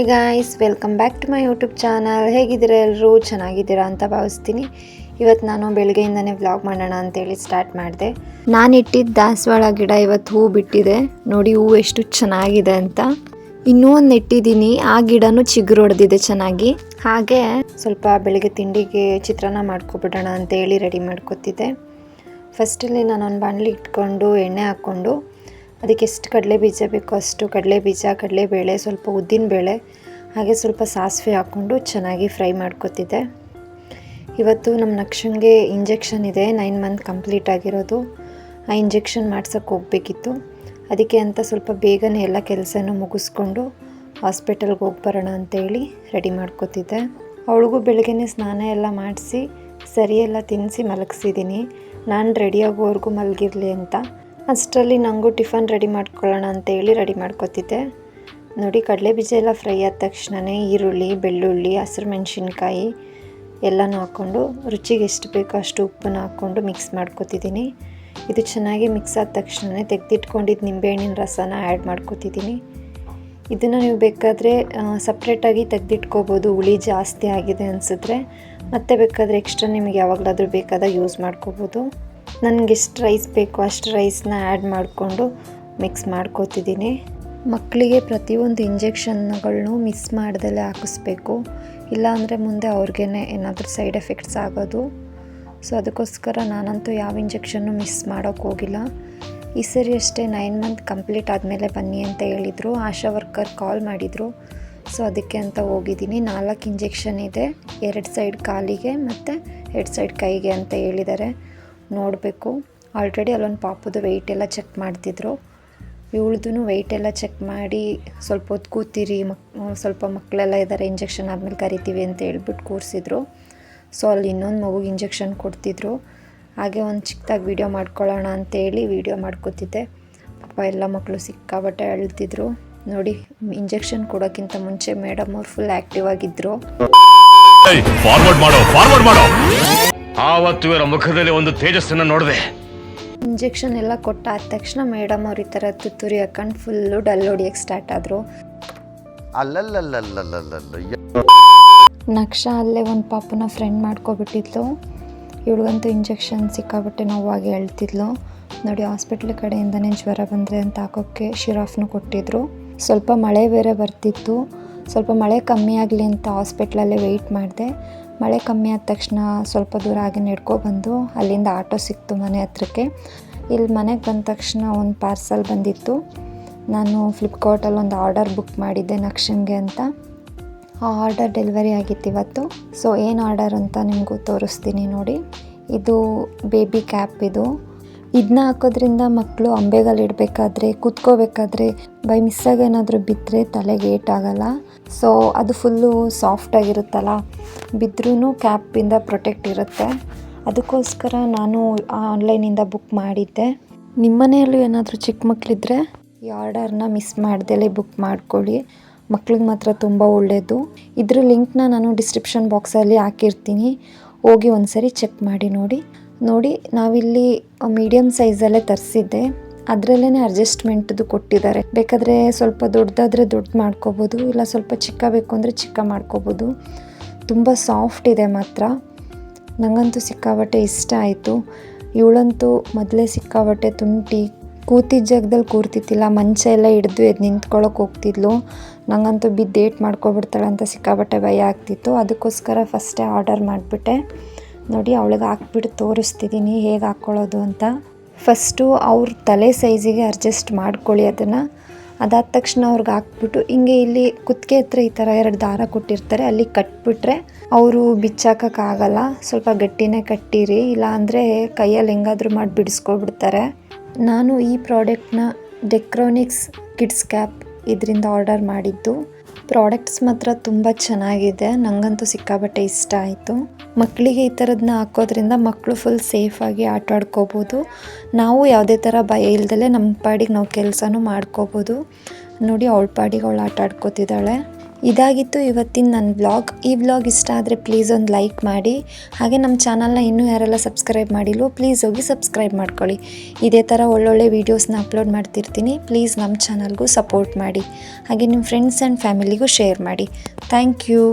Hey guys welcome back to my YouTube channel ಹೇಗಿದ್ದೀರಾ ಎಲ್ಲರೂ ಚೆನ್ನಾಗಿದ್ದೀರಾ ಅಂತ ಭಾವಿಸ್ತೀನಿ. ಇವತ್ತು ನಾನು ಬೆಳಗ್ಗೆಯಿಂದನೇ ವ್ಲಾಗ್ ಮಾಡೋಣ ಅಂತೇಳಿ ಸ್ಟಾರ್ಟ್ ಮಾಡಿದೆ. ನಾನು ಇಟ್ಟಿದ್ದ ದಾಸವಾಳ ಗಿಡ ಇವತ್ತು ಹೂ ಬಿಟ್ಟಿದೆ. ನೋಡಿ ಹೂ ಎಷ್ಟು ಚೆನ್ನಾಗಿದೆ ಅಂತ. ಇನ್ನೂ ಒಂದು ನೆಟ್ಟಿದ್ದೀನಿ. ಆ ಗಿಡನೂ ಚಿಗುರು ಹೊಡೆದಿದೆ ಚೆನ್ನಾಗಿ. ಹಾಗೆ ಸ್ವಲ್ಪ ಬೆಳಗ್ಗೆ ತಿಂಡಿಗೆ ಚಿತ್ರಾನ್ನ ಮಾಡ್ಕೊಬಿಡೋಣ ಅಂತೇಳಿ ರೆಡಿ ಮಾಡ್ಕೊತಿದ್ದೆ. ಫಸ್ಟಲ್ಲಿ ನಾನು ಒಂದು ಬಾಣಲಿ ಇಟ್ಕೊಂಡು, ಎಣ್ಣೆ ಹಾಕ್ಕೊಂಡು ಅದಕ್ಕೆ ಎಷ್ಟು ಕಡಲೆ ಬೀಜ ಬೇಕೋ ಅಷ್ಟು ಕಡಲೆ ಬೀಜ ಕಡಲೆಬೇಳೆ ಸ್ವಲ್ಪ ಉದ್ದಿನ ಬೇಳೆ, ಹಾಗೆ ಸ್ವಲ್ಪ ಸಾಸಿವೆ ಹಾಕ್ಕೊಂಡು ಚೆನ್ನಾಗಿ ಫ್ರೈ ಮಾಡ್ಕೊತಿದ್ದೆ. ಇವತ್ತು ನಮ್ಮ ನಕ್ಷನ್ಗೆ ಇಂಜೆಕ್ಷನ್ ಇದೆ, ನೈನ್ ಮಂತ್ ಕಂಪ್ಲೀಟ್ ಆಗಿರೋದು. ಆ ಇಂಜೆಕ್ಷನ್ ಮಾಡ್ಸೋಕ್ಕೆ ಹೋಗಬೇಕಿತ್ತು. ಅದಕ್ಕೆ ಅಂತ ಸ್ವಲ್ಪ ಬೇಗನೆ ಎಲ್ಲ ಕೆಲಸನೂ ಮುಗಿಸ್ಕೊಂಡು ಹಾಸ್ಪಿಟಲ್ಗೆ ಹೋಗಿ ಬರೋಣ ಅಂತೇಳಿ ರೆಡಿ ಮಾಡ್ಕೋತಿದ್ದೆ. ಅವಳಿಗೂ ಬೆಳಗ್ಗೆನೆ ಸ್ನಾನ ಎಲ್ಲ ಮಾಡಿಸಿ ಸರಿಯೆಲ್ಲ ತಿನ್ನಿಸಿ ಮಲಗಿಸಿದ್ದೀನಿ. ನಾನು ರೆಡಿಯಾಗೋವರೆಗೂ ಮಲಗಿರಲಿ ಅಂತ. ಅಷ್ಟರಲ್ಲಿ ನನಗೂ ಟಿಫನ್ ರೆಡಿ ಮಾಡ್ಕೊಳ್ಳೋಣ ಅಂತೇಳಿ ರೆಡಿ ಮಾಡ್ಕೊತಿದ್ದೆ. ನೋಡಿ, ಕಡಲೆ ಬೀಜ ಎಲ್ಲ ಫ್ರೈ ಆದ ತಕ್ಷಣವೇ ಈರುಳ್ಳಿ, ಬೆಳ್ಳುಳ್ಳಿ, ಹಸಿರು ಮೆಣಸಿನ್ಕಾಯಿ ಎಲ್ಲನೂ ಹಾಕ್ಕೊಂಡು ರುಚಿಗೆ ಎಷ್ಟು ಬೇಕೋ ಅಷ್ಟು ಉಪ್ಪನ್ನು ಹಾಕ್ಕೊಂಡು ಮಿಕ್ಸ್ ಮಾಡ್ಕೊತಿದ್ದೀನಿ. ಇದು ಚೆನ್ನಾಗಿ ಮಿಕ್ಸ್ ಆದ ತಕ್ಷಣವೇ ತೆಗೆದಿಟ್ಕೊಂಡಿದ್ದು ನಿಂಬೆಹಣ್ಣಿನ ರಸನ ಆ್ಯಡ್ ಮಾಡ್ಕೊತಿದ್ದೀನಿ. ಇದನ್ನು ನೀವು ಬೇಕಾದರೆ ಸಪ್ರೇಟಾಗಿ ತೆಗೆದಿಟ್ಕೋಬೋದು. ಹುಳಿ ಜಾಸ್ತಿ ಆಗಿದೆ ಅನಿಸಿದ್ರೆ ಮತ್ತೆ ಬೇಕಾದರೆ ಎಕ್ಸ್ಟ್ರಾ ನಿಮಗೆ ಯಾವಾಗಲಾದರೂ ಬೇಕಾದಾಗ ಯೂಸ್ ಮಾಡ್ಕೋಬೋದು. ನನಗೆ ಎಷ್ಟು ರೈಸ್ ಬೇಕು ಅಷ್ಟು ರೈಸ್ನ ಆ್ಯಡ್ ಮಾಡಿಕೊಂಡು ಮಿಕ್ಸ್ ಮಾಡ್ಕೋತಿದ್ದೀನಿ ಮಕ್ಕಳಿಗೆ ಪ್ರತಿಯೊಂದು ಇಂಜೆಕ್ಷನ್ಗಳನ್ನೂ ಮಿಸ್ ಮಾಡ್ದಲೇ ಹಾಕಿಸ್ಬೇಕು. ಇಲ್ಲಾಂದರೆ ಮುಂದೆ ಅವ್ರಿಗೇ ಏನಾದರೂ ಸೈಡ್ ಎಫೆಕ್ಟ್ಸ್ ಆಗೋದು. ಸೊ ಅದಕ್ಕೋಸ್ಕರ ನಾನಂತೂ ಯಾವ ಇಂಜೆಕ್ಷನ್ನು ಮಿಸ್ ಮಾಡೋಕ್ಕೆ ಹೋಗಿಲ್ಲ. ಈ ಸರಿ ಅಷ್ಟೇ ನೈನ್ ಮಂತ್ ಕಂಪ್ಲೀಟ್ ಆದಮೇಲೆ ಬನ್ನಿ ಅಂತ ಹೇಳಿದರು. ಆಶಾ ವರ್ಕರ್ ಕಾಲ್ ಮಾಡಿದರು. ಸೊ ಅದಕ್ಕೆ ಅಂತ ಹೋಗಿದ್ದೀನಿ ನಾಲ್ಕು ಇಂಜೆಕ್ಷನ್ ಇದೆ. ಎರಡು ಸೈಡ್ ಕಾಲಿಗೆ ಮತ್ತು ಎರಡು ಸೈಡ್ ಕೈಗೆ ಅಂತ ಹೇಳಿದ್ದಾರೆ. ನೋಡಬೇಕು. ಆಲ್ರೆಡಿ ಅಲ್ಲೊಂದು ಪಾಪುದು ವೆಯ್ಟ್ ಎಲ್ಲ ಚೆಕ್ ಮಾಡ್ತಿದ್ರು. ಇವಳ್ದು ವೆಯ್ಟ್ ಎಲ್ಲ ಚೆಕ್ ಮಾಡಿ ಸ್ವಲ್ಪ ಹೊತ್ತು ಕೂತಿರಿ, ಮಕ್, ಸ್ವಲ್ಪ ಮಕ್ಕಳೆಲ್ಲ ಇದ್ದಾರೆ ಇಂಜೆಕ್ಷನ್ ಆದಮೇಲೆ ಕರಿತೀವಿ ಅಂತ ಹೇಳ್ಬಿಟ್ಟು ಕೂರಿಸಿದ್ರು. ಸೊ ಅಲ್ಲಿ ಇನ್ನೊಂದು ಮಗುಗೆ ಇಂಜೆಕ್ಷನ್ ಕೊಡ್ತಿದ್ರು. ಹಾಗೆ ಒಂದು ಚಿಕ್ಕದಾಗಿ ವೀಡಿಯೋ ಮಾಡ್ಕೊಳ್ಳೋಣ ಅಂತೇಳಿ ವೀಡಿಯೋ ಮಾಡ್ಕೋತಿದ್ದೆ. ಪಾಪ ಎಲ್ಲ ಮಕ್ಕಳು ಸಿಕ್ಕಾಬಟ್ಟೆ ಅಳ್ತಿದ್ರು. ನೋಡಿ ಇಂಜೆಕ್ಷನ್ ಕೊಡೋಕ್ಕಿಂತ ಮುಂಚೆ ಮೇಡಮ್ ಅವ್ರು ಫುಲ್ ಆ್ಯಕ್ಟಿವ್ ಆಗಿದ್ದರು ಫಾರ್ವರ್ಡ್ ಮಾಡೋ ಫಾರ್ವರ್ಡ್ ಮಾಡೋ. ಆವತ್ತು ಇವರ ಮುಖದಲ್ಲಿ ಒಂದು ತೇಜಸ್ಸನ್ನು ನೋಡಿದೆ. ಇಂಜೆಕ್ಷನ್ ಎಲ್ಲ ಕೊಟ್ಟಾದ ತಕ್ಷಣ ಮೇಡಮ್ ಅವ್ರ ಈ ಥರ ತುತ್ತೂರಿ ಹಾಕೊಂಡು ಫುಲ್ಲು ಡಲ್ ಹೊಡಿಯೋಕ್ಕೆ ಸ್ಟಾರ್ಟ್ ಆದರು. ಅಲ್ಲಲ್ಲಲ್ಲಲ್ಲಲ್ಲಲ್ಲ. ನಕ್ಷ ಅಲ್ಲೇ ಒಂದು ಪಾಪನ ಫ್ರೆಂಡ್ ಮಾಡ್ಕೊಬಿಟ್ಟಿದ್ಲು. ಇವಳಿಗಂತೂ ಇಂಜೆಕ್ಷನ್ ಸಿಕ್ಕಾಬಿಟ್ಟೆ ನೋವಾಗಿ ಹೇಳ್ತಿದ್ಲು. ನೋಡಿ ಹಾಸ್ಪಿಟ್ಲ್ ಕಡೆಯಿಂದನೇ ಜ್ವರ ಬಂದರೆ ಅಂತ ಹಾಕೋಕ್ಕೆ ಶಿರಾಫ್ನು ಕೊಟ್ಟಿದ್ರು. ಸ್ವಲ್ಪ ಮಳೆ ಬೇರೆ ಬರ್ತಿತ್ತು. ಸ್ವಲ್ಪ ಮಳೆ ಕಮ್ಮಿ ಆಗಲಿ ಅಂತ ಹಾಸ್ಪಿಟ್ಲಲ್ಲೇ ವೆಯ್ಟ್ ಮಾಡಿದೆ. ಮಳೆ ಕಮ್ಮಿ ಆದ ತಕ್ಷಣ ಸ್ವಲ್ಪ ದೂರ ಹಾಗೆ ನಡ್ಕೊಬಂದು ಅಲ್ಲಿಂದ ಆಟೋ ಸಿಕ್ತು ಮನೆ ಹತ್ರಕ್ಕೆ. ಇಲ್ಲಿ ಮನೆಗೆ ಬಂದ ತಕ್ಷಣ ಒಂದು ಪಾರ್ಸಲ್ ಬಂದಿತ್ತು. ನಾನು ಫ್ಲಿಪ್ಕಾರ್ಟಲ್ಲಿ ಒಂದು ಆರ್ಡರ್ ಬುಕ್ ಮಾಡಿದ್ದೆ ನಕ್ಷಂಗೆ ಅಂತ. ಆ ಆರ್ಡರ್ ಡೆಲಿವರಿ ಆಗಿತ್ತು ಇವತ್ತು. ಸೊ ಏನು ಆರ್ಡರ್ ಅಂತ ನಿಮಗೂ ತೋರಿಸ್ತೀನಿ ನೋಡಿ. ಇದು ಬೇಬಿ ಕ್ಯಾಪ್ ಇದು. ಇದನ್ನ ಹಾಕೋದ್ರಿಂದ ಮಕ್ಕಳು ಅಂಬೆಗಳು ಇಡಬೇಕಾದ್ರೆ, ಕೂತ್ಕೋಬೇಕಾದ್ರೆ ಬೈ ಮಿಸ್ಸಾಗಿ ಏನಾದರೂ ಬಿದ್ದರೆ ತಲೆಗೆ ಏಟಾಗಲ್ಲ ಸೊ ಅದು ಫುಲ್ಲು ಸಾಫ್ಟಾಗಿರುತ್ತಲ್ಲ ಬಿದ್ದರೂ ಕ್ಯಾಪಿಂದ ಪ್ರೊಟೆಕ್ಟ್ ಇರುತ್ತೆ. ಅದಕ್ಕೋಸ್ಕರ ನಾನು ಆನ್ಲೈನಿಂದ ಬುಕ್ ಮಾಡಿದ್ದೆ. ನಿಮ್ಮ ಮನೆಯಲ್ಲೂ ಏನಾದರೂ ಚಿಕ್ಕ ಮಕ್ಕಳಿದ್ರೆ ಈ ಆರ್ಡರ್ನ ಮಿಸ್ ಮಾಡ್ದೇ ಬುಕ್ ಮಾಡ್ಕೊಳ್ಳಿ. ಮಕ್ಳಿಗೆ ಮಾತ್ರ ತುಂಬ ಒಳ್ಳೆಯದು ಇದ್ರ ಲಿಂಕ್ನ ನಾನು ಡಿಸ್ಕ್ರಿಪ್ಷನ್ ಬಾಕ್ಸಲ್ಲಿ ಹಾಕಿರ್ತೀನಿ. ಹೋಗಿ ಒಂದ್ಸರಿ ಚೆಕ್ ಮಾಡಿ ನೋಡಿ. ನೋಡಿ, ನಾವಿಲ್ಲಿ ಮೀಡಿಯಮ್ ಸೈಜಲ್ಲೇ ತರಿಸಿದ್ದೆ. ಅದರಲ್ಲೇ ಅಡ್ಜಸ್ಟ್ಮೆಂಟ್ದು ಕೊಟ್ಟಿದ್ದಾರೆ. ಬೇಕಾದರೆ ಸ್ವಲ್ಪ ದೊಡ್ಡದಾದರೆ ದೊಡ್ಡ ಮಾಡ್ಕೋಬೋದು, ಇಲ್ಲ ಸ್ವಲ್ಪ ಚಿಕ್ಕ ಬೇಕು ಅಂದರೆ ಚಿಕ್ಕ ಮಾಡ್ಕೋಬೋದು. ತುಂಬ ಸಾಫ್ಟ್ ಇದೆ ಮಾತ್ರ. ನನಗಂತೂ ಸಿಕ್ಕಾಬಟ್ಟೆ ಇಷ್ಟ ಆಯಿತು. ಇವಳಂತೂ ಮೊದಲೇ ಸಿಕ್ಕಾಬಟ್ಟೆ ತುಂಟಿ ಕೂತಿದ್ದ ಜಾಗದಲ್ಲಿ ಕೂರ್ತಿತ್ತಿಲ್ಲ ಮಂಚ ಎಲ್ಲ ಹಿಡಿದು ಎದ್ದು ನಿಂತ್ಕೊಳ್ಳೋಕೆ ಹೋಗ್ತಿದ್ಲು. ನನಗಂತೂ ಬಿದ್ದು ಏಟ್ ಮಾಡ್ಕೊಬಿಡ್ತಾಳೆ ಅಂತ ಸಿಕ್ಕಾಬಟ್ಟೆ ಭಯ ಆಗ್ತಿತ್ತು. ಅದಕ್ಕೋಸ್ಕರ ಫಸ್ಟೇ ಆರ್ಡರ್ ಮಾಡಿಬಿಟ್ಟೆ. ನೋಡಿ ಅವಳಿಗೆ ಹಾಕ್ಬಿಟ್ಟು ತೋರಿಸ್ತಿದ್ದೀನಿ ಹೇಗೆ ಹಾಕ್ಕೊಳ್ಳೋದು ಅಂತ. ಫಸ್ಟು ಅವ್ರ ತಲೆ ಸೈಜಿಗೆ ಅಡ್ಜಸ್ಟ್ ಮಾಡ್ಕೊಳ್ಳಿ ಅದನ್ನು. ಅದಾದ ತಕ್ಷಣ ಅವ್ರಿಗೆ ಹಾಕ್ಬಿಟ್ಟು ಹಿಂಗೆ ಇಲ್ಲಿ ಕುತ್ತಿಗೆ ಹತ್ರ ಈ ಥರ ಎರಡು ದಾರ ಕೊಟ್ಟಿರ್ತಾರೆ, ಅಲ್ಲಿ ಕಟ್ಬಿಟ್ರೆ ಅವರು ಬಿಚ್ಚಾಕೋಕ್ಕಾಗಲ್ಲ. ಸ್ವಲ್ಪ ಗಟ್ಟಿನೇ ಕಟ್ಟಿರಿ ಇಲ್ಲ ಅಂದರೆ ಕೈಯಲ್ಲಿ ಹೆಂಗಾದರೂ ಮಾಡಿ ಬಿಡಿಸ್ಕೊಬಿಡ್ತಾರೆ. ನಾನು ಈ ಪ್ರಾಡಕ್ಟ್ನ ಡೆಕ್ರೋನಿಕ್ಸ್ ಕಿಡ್ಸ್ ಕ್ಯಾಪ್ ಇದರಿಂದ ಆರ್ಡರ್ ಮಾಡಿದ್ದು. ಪ್ರಾಡಕ್ಟ್ಸ್ ಮಾತ್ರ ತುಂಬ ಚೆನ್ನಾಗಿದೆ. ನನಗಂತೂ ಸಿಕ್ಕಾಬಟ್ಟೆ ಇಷ್ಟ ಆಯಿತು. ಮಕ್ಕಳಿಗೆ ಈ ಥರದನ್ನ ಹಾಕೋದ್ರಿಂದ ಮಕ್ಕಳು ಫುಲ್ ಸೇಫಾಗಿ ಆಟ ಆಡ್ಕೋಬೋದು. ನಾವು ಯಾವುದೇ ಥರ ಭಯ ಇಲ್ದಲೆ ನಮ್ಮ ಪಾಡಿಗೆ ನಾವು ಕೆಲಸನೂ ಮಾಡ್ಕೋಬೋದು. ನೋಡಿ, ಅವಳ ಪಾಡಿಗೆ ಅವಳು ಆಟ ಆಡ್ಕೋತಿದ್ದಾಳೆ. ಇದಾಗಿತ್ತು ಇವತ್ತಿನ ನನ್ನ ಬ್ಲಾಗ್ ಈ ಬ್ಲಾಗ್ ಇಷ್ಟ ಆದರೆ ಪ್ಲೀಸ್ ಒಂದು ಲೈಕ್ ಮಾಡಿ. ಹಾಗೆ ನಮ್ಮ ಚಾನಲ್ನ ಇನ್ನೂ ಯಾರೆಲ್ಲ ಸಬ್ಸ್ಕ್ರೈಬ್ ಮಾಡಿಲ್ವೋ ಪ್ಲೀಸ್ ಹೋಗಿ ಸಬ್ಸ್ಕ್ರೈಬ್ ಮಾಡ್ಕೊಳ್ಳಿ. ಇದೇ ಥರ ಒಳ್ಳೊಳ್ಳೆ ವೀಡಿಯೋಸ್ನ ಅಪ್ಲೋಡ್ ಮಾಡ್ತಿರ್ತೀನಿ. ಪ್ಲೀಸ್ ನಮ್ಮ ಚಾನಲ್ಗೂ ಸಪೋರ್ಟ್ ಮಾಡಿ. ಹಾಗೆ ನಿಮ್ಮ ಫ್ರೆಂಡ್ಸ್ ಆ್ಯಂಡ್ ಫ್ಯಾಮಿಲಿಗೂ ಶೇರ್ ಮಾಡಿ. Thank you